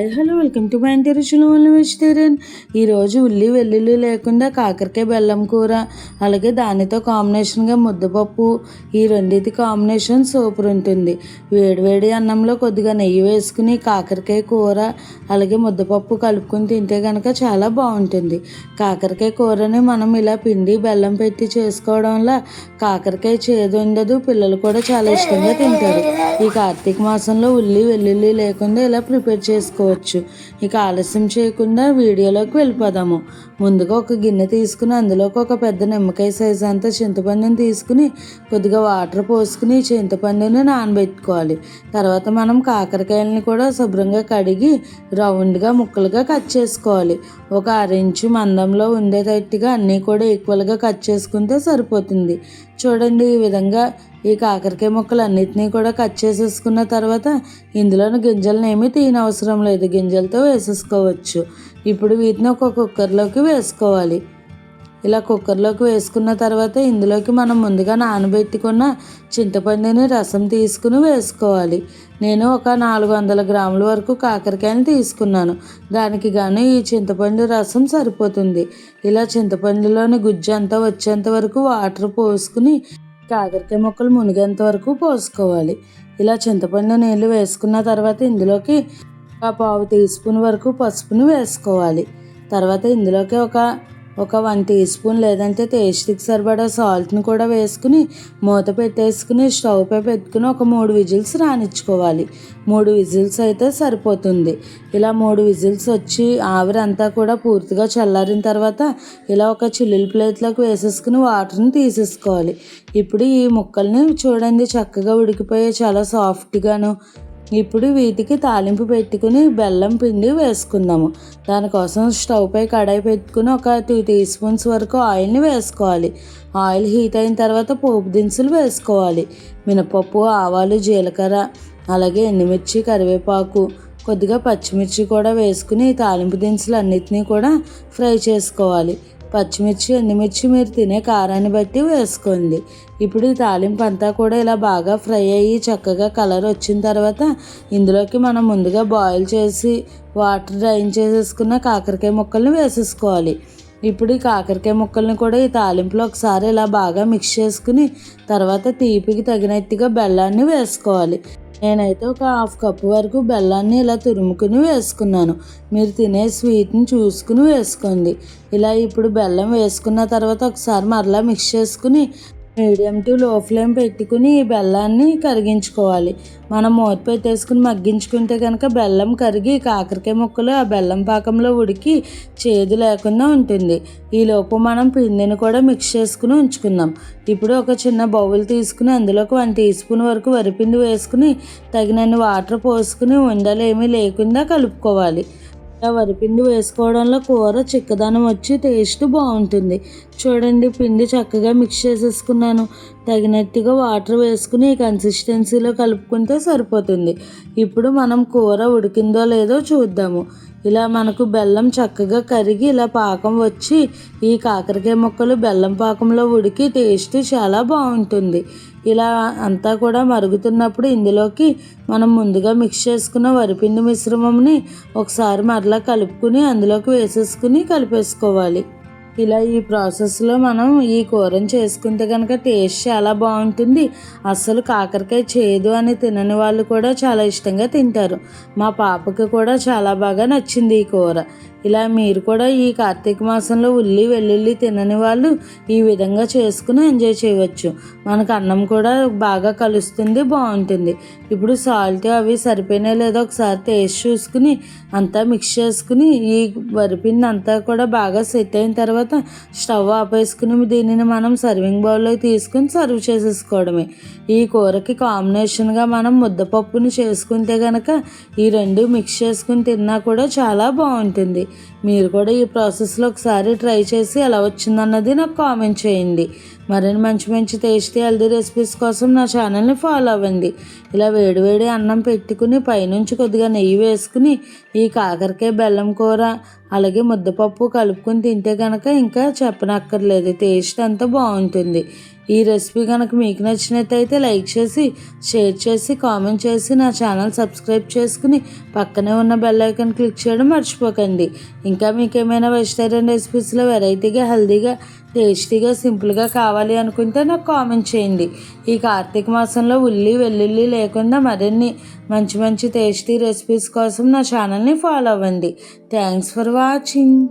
Hi hello welcome to my ఇంటి రుచులు vegetarian ఈరోజు ఉల్లి వెల్లుల్లి లేకుండా కాకరకాయ బెల్లం కూర అలాగే దానితో కాంబినేషన్గా ముద్దపప్పు. ఈ రెండింటి కాంబినేషన్ సూపర్ ఉంటుంది. వేడివేడి అన్నంలో కొద్దిగా నెయ్యి వేసుకుని కాకరకాయ కూర అలాగే ముద్దపప్పు కలుపుకొని తింటే కనుక చాలా బాగుంటుంది. కాకరకాయ కూరని మనం ఇలా పిండి బెల్లం పెట్టి చేసుకోవడం వల్ల కాకరకాయ చేదు ఉండదు పిల్లలు కూడా చాలా ఇష్టంగా తింటారు. ఈ కార్తీక మాసంలో ఉల్లి వెల్లుల్లి లేకుండా ఇలా ప్రిపేర్ చేసుకోవచ్చు ఇక ఆలస్యం చేయకుండా వీడియోలోకి వెళ్ళిపోదాము. ముందుగా ఒక గిన్నె తీసుకుని అందులోకి ఒక పెద్ద నిమ్మకాయ సైజు అంతా చింతపండుని తీసుకుని కొద్దిగా వాటర్ పోసుకుని చింతపండుని నానబెట్టుకోవాలి. తర్వాత మనం కాకరకాయలని కూడా శుభ్రంగా కడిగి రౌండ్గా ముక్కలుగా కట్ చేసుకోవాలి. ఒక అరించు మందంలో ఉండేటట్టుగా అన్నీ కూడా ఈక్వల్గా కట్ చేసుకుంటే సరిపోతుంది. చూడండి ఈ విధంగా ఈ కాకరకాయ ముక్కలు అన్నిటినీ కూడా కట్ చేసేసుకున్న తర్వాత ఇందులోని గింజలను ఏమీ తీయనవసరం లేదు. గింజలతో వేసేసుకోవచ్చు. ఇప్పుడు వీటిని ఒక కుక్కర్లోకి వేసుకోవాలి. ఇలా కుక్కర్లోకి వేసుకున్న తర్వాత ఇందులోకి మనం ముందుగా నానబెట్టుకున్న చింతపండుని రసం తీసుకుని వేసుకోవాలి. నేను ఒక నాలుగు వందల గ్రాముల వరకు కాకరకాయని తీసుకున్నాను. దానికి గాను ఈ చింతపండు రసం సరిపోతుంది. ఇలా చింతపండులోని గుజ్జు అంతా వచ్చేంత వరకు వాటర్ పోసుకుని కాకరకాయ ముక్కలు మునిగేంత వరకు పోసుకోవాలి. ఇలా చింతపండు నీళ్ళు వేసుకున్న తర్వాత ఇందులోకి ఒక పావు టీ స్పూన్ వరకు పసుపును వేసుకోవాలి. తర్వాత ఇందులోకి ఒక ఒక వన్ టీ స్పూన్ లేదంటే టేస్ట్కి సరిపడా సాల్ట్ని కూడా వేసుకుని మూత పెట్టేసుకుని స్టవ్ పై పెట్టుకుని ఒక మూడు విజిల్స్ రానిచ్చుకోవాలి. మూడు విజిల్స్ అయితే సరిపోతుంది. ఇలా మూడు విజిల్స్ వచ్చి ఆవిరంతా కూడా పూర్తిగా చల్లారిన తర్వాత ఇలా ఒక చిల్లుల ప్లేట్లోకి వేసేసుకుని వాటర్ని తీసేసుకోవాలి. ఇప్పుడు ఈ ముక్కల్ని చూడండి చక్కగా ఉడికిపోయి చాలా సాఫ్ట్గాను ఇప్పుడు వీటికి తాలింపు పెట్టుకుని బెల్లం పిండి వేసుకుందాము. దానికోసం స్టవ్ పై కడాయి పెట్టుకుని ఒక టూ టీ స్పూన్స్ వరకు ఆయిల్ని వేసుకోవాలి. ఆయిల్ హీట్ అయిన తర్వాత పోపు దినుసులు వేసుకోవాలి. మినపప్పు ఆవాలు జీలకర్ర అలాగే ఎండుమిర్చి కరివేపాకు కొద్దిగా పచ్చిమిర్చి కూడా వేసుకుని తాలింపు దినుసులు అన్నిటినీ కూడా ఫ్రై చేసుకోవాలి. పచ్చిమిర్చి ఎండుమిర్చి మీరు తినే కారాన్ని బట్టి వేసుకోండి. ఇప్పుడు ఈ తాలింపు అంతా కూడా ఇలా బాగా ఫ్రై అయ్యి చక్కగా కలర్ వచ్చిన తర్వాత ఇందులోకి మనం ముందుగా బాయిల్ చేసి వాటర్ డ్రైన్ చేసేసుకున్న కాకరకాయ ముక్కల్ని వేసేసుకోవాలి. ఇప్పుడు ఈ కాకరకాయ ముక్కల్ని కూడా ఈ తాలింపులో ఒకసారి ఇలా బాగా మిక్స్ చేసుకుని తర్వాత తీపికి తగినట్టుగా బెల్లాన్ని వేసుకోవాలి. నేనైతే ఒక హాఫ్ కప్ వరకు బెల్లాన్ని ఇలా తురుముకుని వేసుకున్నాను. మీరు తినే స్వీట్ని చూసుకుని వేసుకోండి. ఇలా ఇప్పుడు బెల్లం వేసుకున్న తర్వాత ఒకసారి మరలా మిక్స్ చేసుకుని మీడియం టు లో ఫ్లేమ్ పెట్టుకుని ఈ బెల్లాన్ని కరిగించుకోవాలి. మనం మూత పెట్టేసుకుని మగ్గించుకుంటే కనుక బెల్లం కరిగి కాకరకాయ ముక్కలు ఆ బెల్లం పాకంలో ఉడికి చేదు లేకుండా ఉంటుంది. ఈలోపు మనం పిండిని కూడా మిక్స్ చేసుకుని ఉంచుకుందాం. ఇప్పుడు ఒక చిన్న బౌల్ తీసుకుని అందులోకి వన్ టీ స్పూన్ వరకు వరిపిండి వేసుకుని తగినన్ని వాటర్ పోసుకుని ఉండలు ఏమీ లేకుండా కలుపుకోవాలి. వరిపిండి వేసుకోవడంలో కూర చిక్కదనం వచ్చి టేస్ట్ బాగుంటుంది. చూడండి పిండి చక్కగా మిక్స్ చేసేసుకున్నాను. తగినట్టుగా వాటర్ వేసుకుని ఈ కన్సిస్టెన్సీలో కలుపుకుంటే సరిపోతుంది. ఇప్పుడు మనం కూర ఉడికిందో లేదో చూద్దాము. ఇలా మనకు బెల్లం చక్కగా కరిగి ఇలా పాకం వచ్చి ఈ కాకరకాయ ముక్కలు బెల్లం పాకంలో ఉడికి టేస్ట్ చాలా బాగుంటుంది. ఇలా అంతా కూడా మరుగుతున్నప్పుడు ఇందులోకి మనం ముందుగా మిక్స్ చేసుకున్న వరిపిండి మిశ్రమంని ఒకసారి మరలా కలుపుకుని అందులోకి వేసేసుకుని కలిపేసుకోవాలి. ఇలా ఈ ప్రాసెస్లో మనం ఈ కూరని చేసుకుంటే కనుక టేస్ట్ చాలా బాగుంటుంది. అస్సలు కాకరకాయ చేదు అని తినని వాళ్ళు కూడా చాలా ఇష్టంగా తింటారు. మా పాపకి కూడా చాలా బాగా నచ్చింది ఈ కూర. ఇలా మీరు కూడా ఈ కార్తీక మాసంలో ఉల్లి వెల్లుల్లి తినని వాళ్ళు ఈ విధంగా చేసుకుని ఎంజాయ్ చేయవచ్చు. మనకు అన్నం కూడా బాగా కలుస్తుంది బాగుంటుంది. ఇప్పుడు సాల్ట్ అవి సరిపోయినా లేదో ఒకసారి టేస్ట్ చూసుకుని అంతా మిక్స్ చేసుకుని ఈ వరిపిండి అంతా కూడా బాగా సెట్ అయిన తర్వాత స్టవ్ ఆపేసుకుని దీనిని మనం సర్వింగ్ బౌల్లో తీసుకుని సర్వ్ చేసేసుకోవడమే. ఈ కూరకి కాంబినేషన్గా మనం ముద్దపప్పుని చేసుకుంటే కనుక ఈ రెండు మిక్స్ చేసుకుని తిన్నా కూడా చాలా బాగుంటుంది. మీరు కూడా ఈ ప్రాసెస్లో ఒకసారి ట్రై చేసి ఎలా వచ్చిందన్నది నాకు కామెంట్ చేయండి. మరిన్ని మంచి మంచి టేస్టీ హెల్దీ రెసిపీస్ కోసం నా ఛానల్ని ఫాలో అవ్వండి. ఇలా వేడివేడి అన్నం పెట్టుకుని పైనుంచి కొద్దిగా నెయ్యి వేసుకుని ఈ కాకరకాయ బెల్లం కూర అలాగే ముద్దపప్పు కలుపుకొని తింటే కనుక ఇంకా చెప్పనక్కర్లేదు. టేస్ట్ అంతా బాగుంటుంది. ఈ రెసిపీ కనుక మీకు నచ్చినట్టయితే లైక్ చేసి షేర్ చేసి కామెంట్ చేసి నా ఛానల్ సబ్స్క్రైబ్ చేసుకుని పక్కనే ఉన్న బెల్ ఐకాన్ క్లిక్ చేయడం మర్చిపోకండి. ఇంకా మీకు ఏమైనా వెజిటేరియన్ రెసిపీస్లో వెరైటీగా హెల్దీగా టేస్టీగా సింపుల్గా కావాలి అనుకుంటే నాకు కామెంట్ చేయండి. ఈ కార్తీక మాసంలో ఉల్లి వెల్లుల్లి లేకుండా మరిన్ని మంచి మంచి టేస్టీ రెసిపీస్ కోసం నా ఛానల్ని ఫాలో అవ్వండి. Thanks for watching.